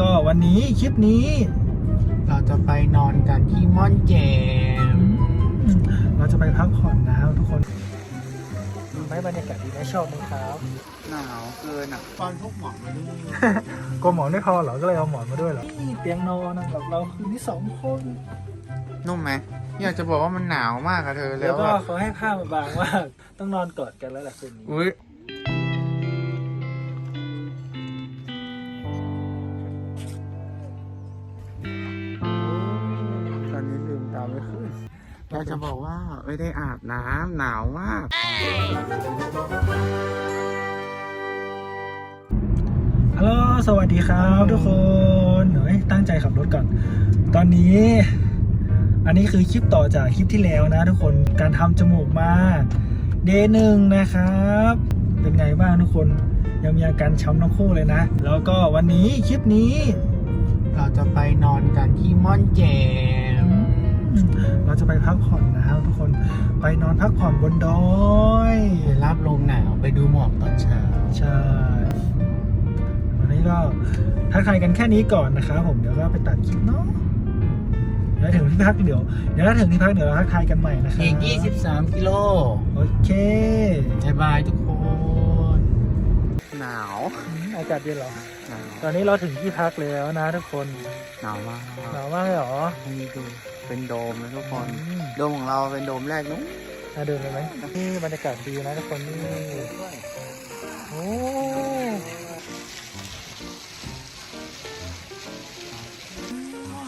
ก็วันนี้คลิปนี้ เราจะไปนอนกันที่ม่อนแจม เราจะไปพักผ่อนนะครับทุกคนไหมบรรยากาศดีไหมชอบไหมครับหนาวเกินอะตอนพวกหมอกมาด้วยกลัวหมอนไม่พอเหรอ ก็เลยเอาหมอนมาด้วยเหรอนี่เตียงนอนนะเราเราคืนนี้สองคนนุ่มไหมอยากจะบอกว่ามันหนาวมากอะเธอ แล้แล้ววก็อะเขาให้ผ้ามาบางมากต้องนอนกอดกันแล้วแหละคืนนี้อุ้ยากจะบอกว่าไม่ได้อาบน้ำหนาวมาก ฮัลโหล สวัสดีครับทุกคนเฮ้ยตั้งใจขับรถก่อน ตอนนี้ อันนี้คือคลิปต่อจากคลิปที่แล้วนะทุกคน การทำจมูกมาเดย์หนึ่งนะครับ เป็นไงบ้างทุกคน ยังมีอาการช้ำทั้งคู่เลยนะ แล้วก็วันนี้คลิปนี้ เราจะไปนอนกันที่ม่อนแจม เราจะไปพักผ่อนนะครับทุกคนไปนอนพักผ่อนบนดอยไปรับลมหนาวไปดูหมอกตอนเช้าใช่วันนี้ก็ทักทายกันแค่นี้ก่อนนะครับผมเดี๋ยวก็ไปตัดคลิปเนาะแล้วถึงที่พักเดี๋ยวเดี๋ยวถ้าถึงที่พักเดี๋ยวเราทักทายกันใหม่นะครับอีก 23 กิโลโอเคบายบายทุกคน หนาวอืมอากาศเย็นเหรอหนาวตอนนี้เราถึงที่พักแล้วนะทุกคนหนาวมากหนาวมากเลยเหรอนี่ดู เป็นโดมนะทุกคนอืมโดมของเราเป็นโดมแรกนุ๊กน่าเดินเลยไหมนี่บรรยากาศดีนะทุกคนนี่โอ้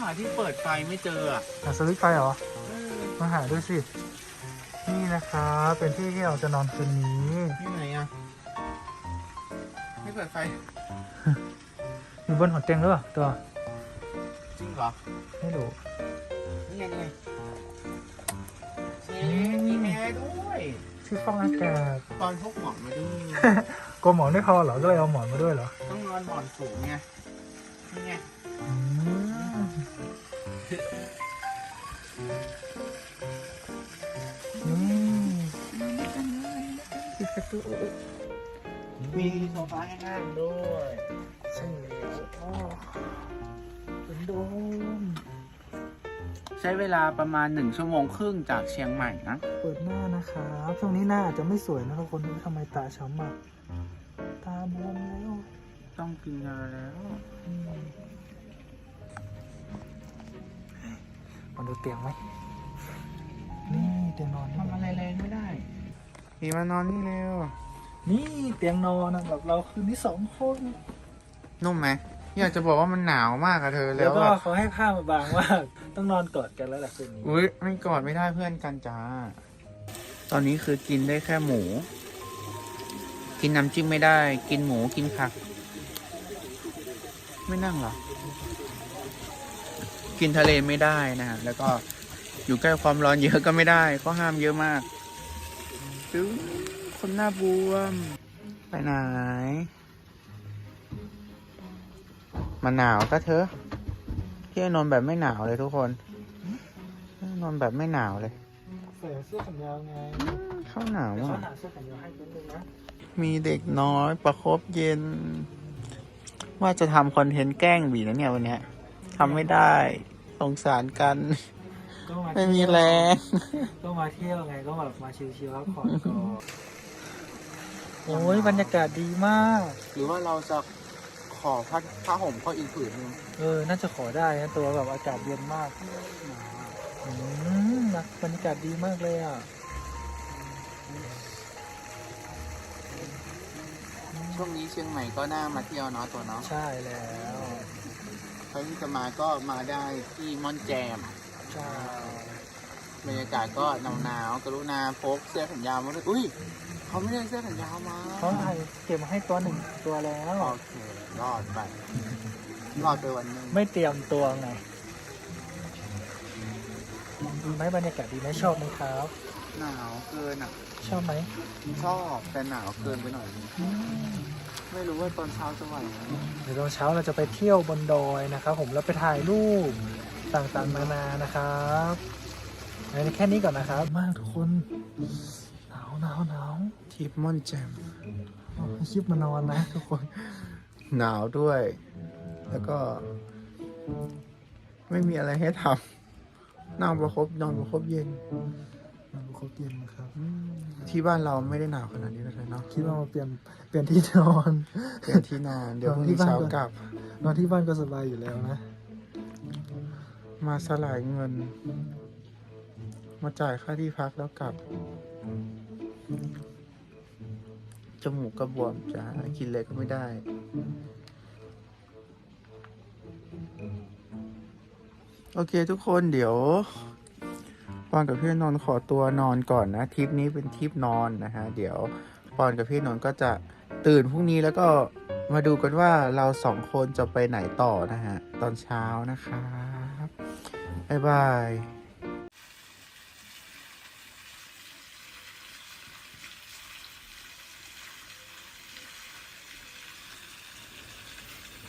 หาที่เปิดไฟไม่เจออะหาสวิตช์ไฟเหรอ มาหาด้วยสิ นี่นะครับเป็นที่ที่เราจะนอนคืนนี้ที่ไหนอะ ไม่เปิดไฟ อยู่บนหัวเตียงหรือเปล่าตัว จริงเหรอ ไม่รู้ นี่ไงนี่ไงเชฟมีแอร์ด้วยที่ฟองอากาศตอนพกหมอนมาด้วยกลัวหมอนไม่พอเหรอ ก็เลยเอาหมอนมาด้วยเหรอ ต้องนอนหมอนสูงไงนี่ไงอืมนี่ปิดประตูมีโซฟาให้นั่งด้วยใช่แล้วอ๋อเป็นโดมใช้เวลาประมาณหนึ่งชั่วโมงครึ่งจากเชียงใหม่นะ เปิดหน้านะครับช่วงนี้หน้าอาจจะไม่สวยนะทุกคนทำไมตาช้ำอะตาบวมแล้ว ต้องกินยาแล้วอืมมาดูเตียงไหมนี่เตียงนอนทำอะไรแรงไม่ได้มีมานอนนี่เร็วนี่เตียงนอนนะแบบเราคืนนี้สองคนนุ่มไหม อยากจะบอกว่ามันหนาวมากอะเธอ แล้แล้ววก็แบบเขาให้ผ้ามาบางมาก ต้องนอนกอดกันแล้วแหละคืนนี้อุ้ยไม่กอดไม่ได้เพื่อนกันจ้า ตอนนี้คือกินได้แค่หมู กินน้ำจิ้มไม่ได้ กินหมูกินผัก ไม่นั่งเหรอ กินทะเลไม่ได้นะฮะแล้วก็อยู่ใกล้ความร้อนเยอะก็ไม่ได้ก็ห้ามเยอะมากตึ้งคนหน้าบวม ไปไหน มาหนาวก็เถอะพี่นอนแบบไม่หนาวเลยทุกคนนอนแบบไม่หนาวเลยใส่เสื้อแขนยาวไงเข้าหนาวเดี๋ยวเขาอะหาเสื้อแขนยาวให้นิดนึงนะมีเด็กน้อยประคบเย็น ว่าจะทำคอนเทนต์แกล้งบีนะเนี่ยวันเนี้ยทำไม่ได้สงสารกัน ก็มาไม่มีแรงก็มาเที่ยวไงก็แบบมาชิวๆพักผ่อนก่อนโอ้ยบรรยากาศดีมาก หรือว่าเราจะข อผ้าผ้าห่มเขาอีกผืนหนึงเออ น่าจะขอได้นะตัวแบบอากาศเย็นมากอืมนะบรรยากาศดีมากเลยอะช่วงนี้เชียงใหม่ก็น่ามาเที่ยวเนาะตัวเนาะใช่แล้ว ใครที่จะมาก็มาได้ที่ม่อนแจมใช่ บรรยากาศก็หนาวๆกรุณาพกเสื้อแขนยาวมาด้วยอุ้ย เขาไม่ได้เสื้อแขนยาวมาเขาให้เก็บมาให้ตัวหนึ่งตัวแล้ว โอเครอดไปรอดไปวันหนึงไม่เตรียมตัวไงดีไหมบรรยากาศดีไหมชอบไหมครับ หนาวเกินอะชอบไหมชอบแต่หนาวเกินไปหน่อยนึงไม่รู้ว่าตอนเช้าจะไหวไหมเดี๋ยวตอนเช้าเราจะไปเที่ยวบนดอยนะครับ ผมแล้วไปถ่ายรูปต่างๆนานานะครับงั้นแค่นี้ก่อนนะครับ มากทุกคนหนาวหนาวหนาว ทิปม่อนแจมเอาให้คลิปมานอนนะทุกคน หนาวด้วย แล้วก็ ไม่มีอะไรให้ทำนั่งประคบนอนประคบเย็นมันครบเย็นครับอืมที่บ้านเราไม่ได้หนาวขนาดนี้นะเนาะคิดว่ามาเปลี่ยนเปลี่ยนที่นอนเปลี่ยนที่นอน เดี๋ยวพรุ่งนี้เช้ากลับ นอนที่บ้านก็สบายอยู่แล้วนะ มาสลายเงิน มาจ่ายค่าที่พักแล้วกลับ จมูกก็บวมจะกินเลยก็ไม่ได้โอเคทุกคนเดี๋ยวปอนกับพี่นนท์ขอตัวนอนก่อนนะทริปนี้เป็นทริปนอนนะฮะเดี๋ยวปอนกับพี่นนท์ก็จะตื่นพรุ่งนี้แล้วก็มาดูกันว่าเราสองคนจะไปไหนต่อนะฮะตอนเช้านะครับบ๊ายบาย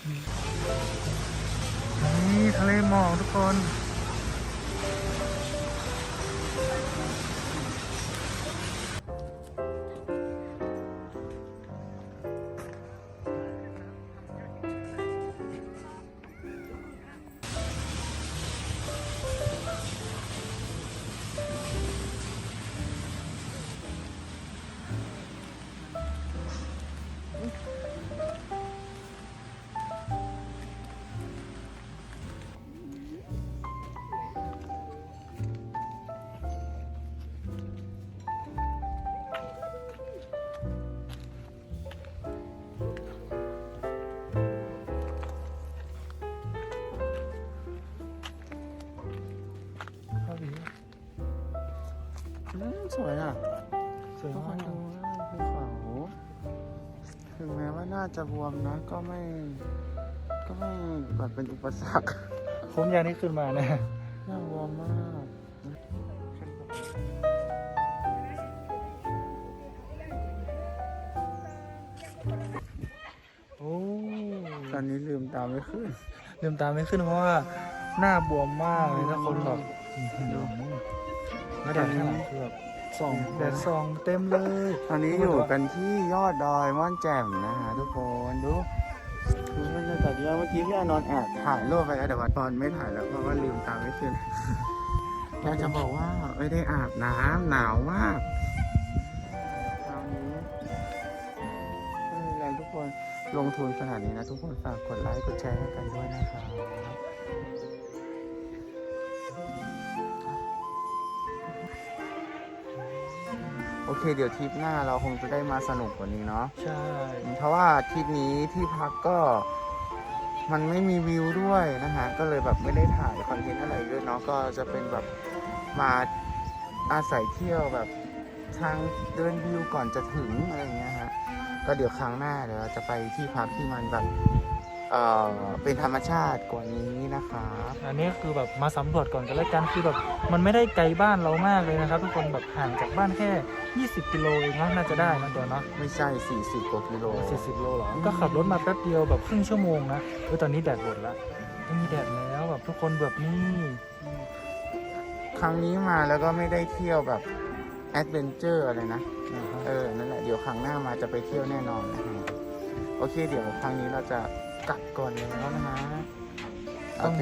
นี่ทะเลหมอกทุกคน สวยอะสวยทุกคมานกดูนะภูเขาถึงแม้ว่าน่าจะบวมนะ ก็ไม่ ก็ไม่แบบเป็นอุปสรรคผมอยากให้ขึ้นมานะน่าบวมมากโอ้ตอนนี้ลืมตาไม่ขึ้น ลืมตาไม่ขึ้นเพราะว่าหน้าบวมมากเลยนะคนแบบดูแล้วแดดข้างหลังคือแบบ ส่องแดดส่องเต็มเลย ตอนนี้อยู่กันที่ยอดดอยม่อนแจ่มนะฮะทุกคนดูดูบรรยากาศดีมากเมื่อกี้พี่อานนท์แอบถ่ายรูปไปแล้วแต่ว่าตอนไม่ถ่ายแล้วเพราะว่าลืมตาไม่ขึ้นอยากจะบอกว่าไม่ได้อาบน้ำหนาวมากคราวนี้ไม่เป็นไรทุกคนลงทุนขนาดนี้นะ ทุกคนฝากกดไลค์กดแชร์ให้กันด้วยนะครับ โอเค เดี๋ยวทริปหน้าเราคงจะได้มาสนุกกว่านี้เนาะใช่ เพราะว่าทริปนี้ที่พักก็มันไม่มีวิวด้วยนะฮะ ก็เลยแบบไม่ได้ถ่ายคอนเทนต์อะไรด้วยเนาะก็จะเป็นแบบมาอาศัยเที่ยวแบบทางเดินวิวก่อนจะถึงอะไรอย่างเงี้ยฮะก็เดี๋ยวครั้งหน้าเดี๋ยวเราจะไปที่พักที่มันแบบ เออเป็นธรรมชาติกว่านี้นะครับอันนี้คือแบบมาสำรวจก่อนกันแล้วกันคือแบบมันไม่ได้ไกลบ้านเรามากเลยนะครับ ทุกคนแบบห่างจากบ้านแค่ 20 กิโลเองเนาะน่าจะได้นะตัวเนาะไม่ใช่ 40กว่ากิโล 40 โลเหรอ ก็ขับรถมาแป๊บเดียวแบบครึ่งชั่วโมงนะเออตอนนี้แดดหมดแล้วไม่มีแดดแล้วแบบทุกคนแบบนี่ครั้งนี้มาแล้วก็ไม่ได้เที่ยวแบบแอดเวนเจอร์อะไรนะ นะครับ เออ นั่นแหละ เดี๋ยวครั้งหน้ามาจะไปเที่ยวแน่นอนนะฮะโอเค เดี๋ยวครั้งนี้เราจะ กัดก่อนแล้วนะฮะ โอเค